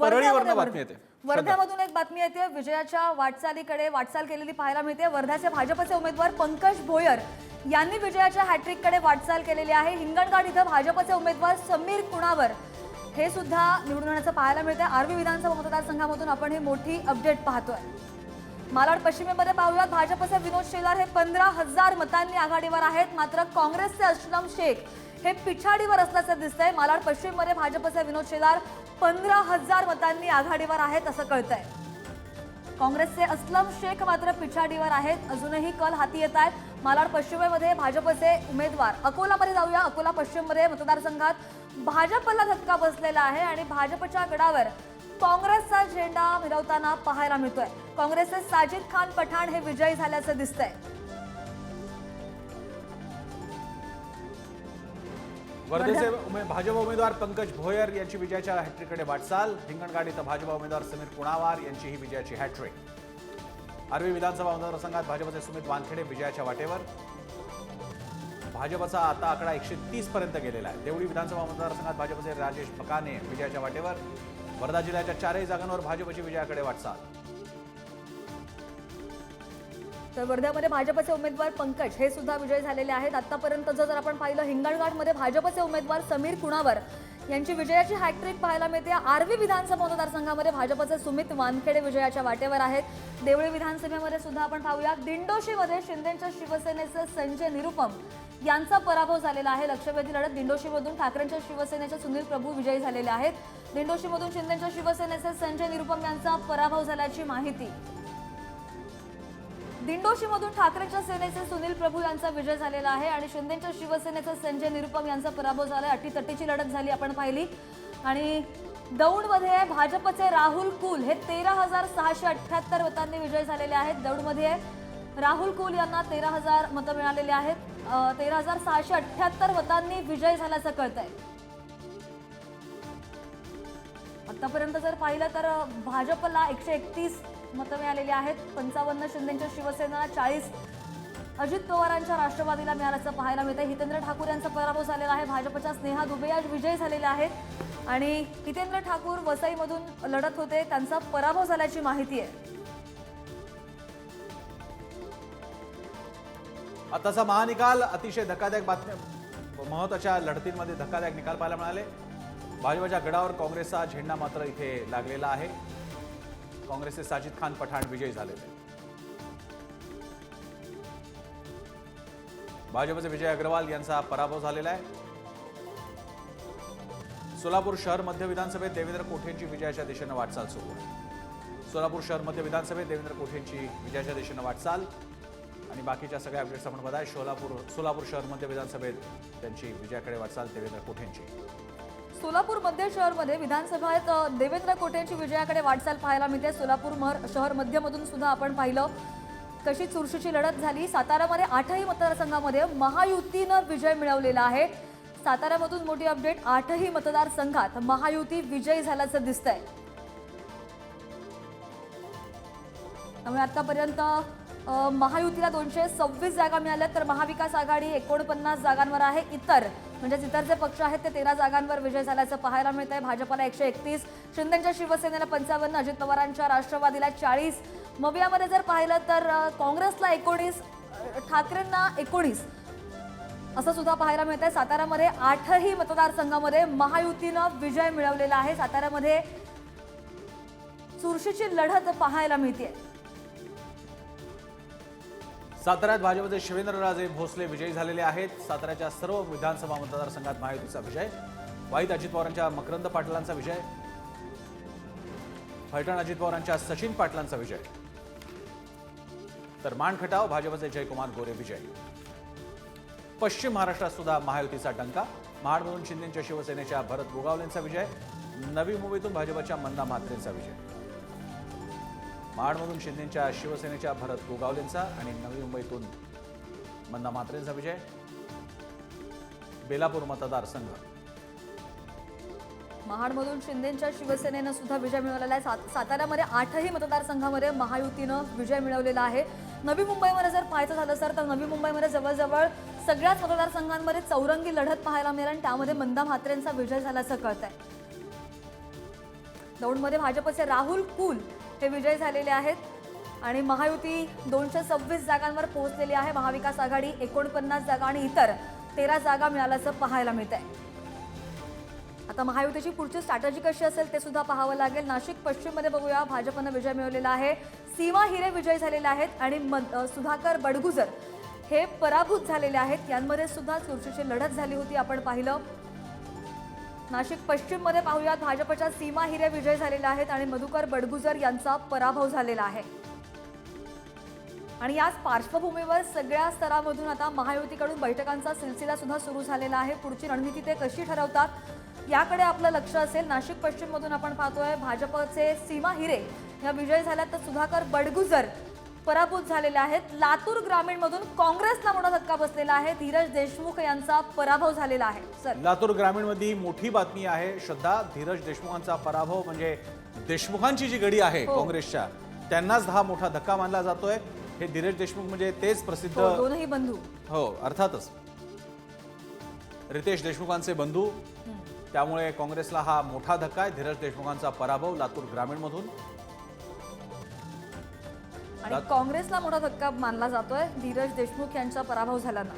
परळीवरनं वर्ध्यामध्ये- बातमी येते. वर्ध्यामधून एक बातमी येते. विजयाच्या वाटचालीकडे वाटचाल केलेली पाहायला मिळते. वर्ध्याचे भाजपचे उमेदवार पंकज भोयर यांनी विजयाच्या हॅट्रिककडे वाटचाल केलेली आहे. हिंगणघाट इथं भाजपचे उमेदवार समीर कुणावर? हे सुद्धा निवडून येण्याचं पाहायला मिळते आर्वी विधानसभा मतदारसंघामधून आपण ही मोठी अपडेट पाहतोय. मालाड पश्चिमेमध्ये पाहूयात. भाजपचे विनोद शेलार हे पंधरा हजार मतांनी आघाडीवर आहेत. मात्र काँग्रेसचे असलम शेख हे पिछाडीवर असल्याचं दिसतंय. मालाड पश्चिममध्ये भाजपचे विनोद शेलार पंधरा हजार मतांनी आघाडीवर आहेत असं कळतंय. काँग्रेसचे असलम शेख मात्र पिछाडीवर आहेत. अजूनही कल हाती येत आहेत. मालाड पश्चिमेमध्ये भाजपचे उमेदवार. अकोलामध्ये जाऊया. अकोला पश्चिममध्ये मतदारसंघात भाजपला धक्का बसलेला आहे आणि भाजपच्या गडावर काँग्रेसचा झेंडा मिरवताना पाहायला मिळतोय. काँग्रेसचे साजिद खान पठाण हे विजयी झाल्याचं दिसतंय. वर्धेचे भाजप उमेदवार पंकज भोयर यांची विजयाच्या हॅट्रिककडे वाटचाल. हिंगणघाट इथं भाजपा उमेदवार समीर कुणावार यांची ही विजयाची हॅट्रिक आर्वी विधानसभा मतदारसंघात भाजपचे सुमित वानखेडे विजयाच्या वाटेवर. भाजपचा आता आकडा एकशे तीस पर्यंत गेलेला आहे. देवळी विधानसभा मतदारसंघात भाजपचे राजेश फकाने विजयाच्या वाटेवर. वर्धा जिल्ह्याच्या चारही जागांवर भाजपची विजयाकडे वाटचाल. तर वर्ध्यामध्ये भाजपचे उमेदवार पंकज हे सुद्धा विजयी झालेले आहेत. आतापर्यंत जर आपण पाहिलं हिंगणघाटमध्ये भाजपचे उमेदवार समीर कुणावर? यांची विजयाची हॅट्रिक पाहायला मिळते. आर्वी विधानसभा मतदारसंघामध्ये भाजपचे सुमित वानखेडे विजयाच्या वाटेवर आहेत. देवळी विधानसभेमध्ये सुद्धा आपण पाहूया दिंडोशीमध्ये शिंदेच्या शिवसेनेचे संजय निरुपम यांचा पराभव झालेला आहे. लक्षवेधी लढत दिंडोशीमधून ठाकरेंच्या शिवसेनेचे सुनील प्रभू विजयी झालेले आहेत. दिंडोशीमधून शिंदेच्या शिवसेनेचे संजय निरुपम यांचा पराभव झाल्याची माहिती दिंडोशीमधून ठाकरेंच्या सेनेचे सुनील प्रभू यांचा विजय झालेला आहे आणि शिंदेच्या शिवसेनेचा संजय निरुपम यांचा पराभव झाला अटीतटीची लढत झाली आपण पाहिली. आणि दौडमध्ये भाजपचे राहुल कुल हे तेरा हजार सहाशे अठ्ठ्याहत्तर मतांनी विजय झालेले आहेत. दौडमध्ये राहुल कुल यांना तेरा हजार मतं मिळालेली आहेत. तेरा हजार सहाशे अठ्ठ्याहत्तर मतांनी विजय झाल्याचं कळत आहे आतापर्यंत जर पाहिलं तर भाजपला एकशे एकतीस मतं मिळालेली आहेत. पंचावन्न शिंदेच्या शिवसेनेला चाळीस. अजित पवारांच्या राष्ट्रवादीला मिळाल्याचं पाहायला मिळतं हितेंद्र ठाकूर यांचा पराभव झालेला आहे. भाजपच्या स्नेहा दुबे आज विजयी झालेल्या आहेत. आणि हितेंद्र ठाकूर वसईमधून लढत होते. त्यांचा पराभव झाल्याची माहिती आहे. आताचा महानिकाल अतिशय धक्कादायक बातम्या. महत्त्वाच्या लढतींमध्ये धक्कादायक निकाल पाहायला मिळाले. भाजपच्या गडावर काँग्रेसचा झेंडा मात्र इथे लागलेला आहे. काँग्रेसचे साजिद खान पठाण विजयी झाले. भाजपचे विजय अग्रवाल यांचा पराभव झालेला आहे. सोलापूर शहर मध्य विधानसभेत देवेंद्र कोठेंची विजयाच्या दिशेनं वाटचाल सुरू आहे. सोलापूर शहर मध्य विधानसभेत देवेंद्र कोठेंची विजयाच्या दिशेनं वाटचाल. आणि बाकीच्या सगळ्या अपडेट्स आपण बघाय सोलापूर सोलापूर शहर मध्य विधानसभेत त्यांची विजयाकडे वाटचाल देवेंद्र कोठेंची. सोलापूर मध्य शहरमध्ये विधानसभेत देवेंद्र कोटेंची विजयाकडे वाटचाल पाहायला मिळते. सोलापूर मर शहर मध्यमधून सुद्धा आपण पाहिलं कशी चुरशीची लढत झाली. सातारामध्ये आठही मतदारसंघामध्ये महायुतीनं विजय मिळवलेला आहे. साताऱ्यामधून मोठी अपडेट आठही मतदारसंघात महायुती विजयी झाल्याचं दिसतंय. त्यामुळे आतापर्यंत महायुतीला दोनशे सव्वीस जागा मिळाल्या तर महाविकास आघाडी एकोणपन्नास जागांवर आहे. इतर म्हणजेच इतर जे पक्ष आहेत ते तेरा जागांवर विजय झाल्याचं पाहायला मिळत आहे भाजपला एकशे एकतीस शिंदेच्या शिवसेनेला पंचावन्न अजित पवारांच्या राष्ट्रवादीला चाळीस. मवियामध्ये जर पाहिलं तर काँग्रेसला एकोणीस ठाकरेंना एकोणीस. असं सुद्धा पाहायला मिळत आहे साताऱ्यामध्ये आठही मतदारसंघामध्ये महायुतीनं विजय मिळवलेला आहे. साताऱ्यामध्ये चुरशीची लढत पाहायला मिळते साताऱ्यात भाजपचे शिवेंद्रराजे भोसले विजयी झालेले आहेत. साताऱ्याच्या सर्व विधानसभा मतदारसंघात महायुतीचा विजय वाईट अजित पवारांच्या मकरंद पाटलांचा विजय फलटण अजित पवारांच्या सचिन पाटलांचा विजय. तर मानखटाव भाजपचे जयकुमार गोरे विजय. पश्चिम महाराष्ट्रात सुद्धा महायुतीचा डंका. महाडमधून शिंदेच्या शिवसेनेच्या भरत गोगावलेंचा विजय. नवी मुंबईतून भाजपच्या मंदा म्हात्रेंचा विजय. महाडमधून शिंदेच्या शिवसेनेच्या भरत गोगावलेंचा आणि नवी मुंबईतून मंदा मात्रेंचा विजय. बेलापूर मतदारसंघ. महाडमधून शिंदेच्या शिवसेनेनं सुद्धा विजय मिळवलेला आहे. सात साताऱ्यामध्ये आठही मतदारसंघामध्ये महायुतीनं विजय मिळवलेला आहे. नवी मुंबईमध्ये जर पाहायचं झालं सर तर नवी मुंबईमध्ये जवळजवळ सगळ्याच मतदारसंघांमध्ये चौरंगी लढत पाहायला मिळेल आणि त्यामध्ये मंदा म्हात्रेंचा विजय झाल्याचं कळत आहे दौडमध्ये भाजपचे राहुल कुल हे विजयी झालेले आहेत. आणि महायुती दोनशे सव्वीस जागांवर पोहोचलेली आहे. महाविकास आघाडी एकोणपन्नास जागा आणि इतर तेरा जागा मिळाल्याचं पाहायला मिळत आहे आता महायुतीची पुढची स्ट्रॅटजी कशी असेल ते सुद्धा पाहावं लागेल. नाशिक पश्चिममध्ये बघूया. भाजपनं विजय मिळवलेला आहे. सीमा हिरे विजयी झालेले आहेत. आणि मद- सुधाकर बडगुजर हे पराभूत झालेले आहेत. यांमध्ये सुद्धा चुरशीची लढत झाली होती. आपण पाहिलं. नाशिक पश्चिममध्ये पाहूयात भाजपच्या सीमा हिरे विजय झालेल्या आहेत आणि मधुकर बडगुजर यांचा पराभव झालेला आहे. आणि याच पार्श्वभूमीवर सगळ्या स्तरामधून आता महायुतीकडून बैठकांचा सिलसिला सुद्धा सुरू झालेला आहे. पुढची रणनीती ते कशी ठरवतात याकडे आपलं लक्ष असेल. नाशिक पश्चिममधून आपण पाहतोय भाजपचे सीमा हिरे या विजय झाल्यात तर सुधाकर बडगुजर पराभूत झालेले आहेत. लातूर ग्रामीणमधून काँग्रेसला मोठा धक्का बसलेला आहे. धीरज देशमुख यांचा पराभव झालेला आहे. सर. लातूर ग्रामीणमध्ये मोठी बातमी आहे. श्रद्धा धीरज देशमुखांचा पराभव म्हणजे देशमुखांची जी गडी आहे हो. काँग्रेसच्या त्यांनाच हा मोठा धक्का मानला जातोय. हे धीरज देशमुख म्हणजे तेच प्रसिद्ध हो, दोनही बंधू. हो अर्थातच. रितेश देशमुखांचे बंधू. त्यामुळे काँग्रेसला हा मोठा धक्का आहे. धीरज देशमुखांचा पराभव लातूर ग्रामीणमधून. आणि काँग्रेसला मोठा धक्का मानला जातोय. धीरज देशमुख यांचा पराभव झाल्यानं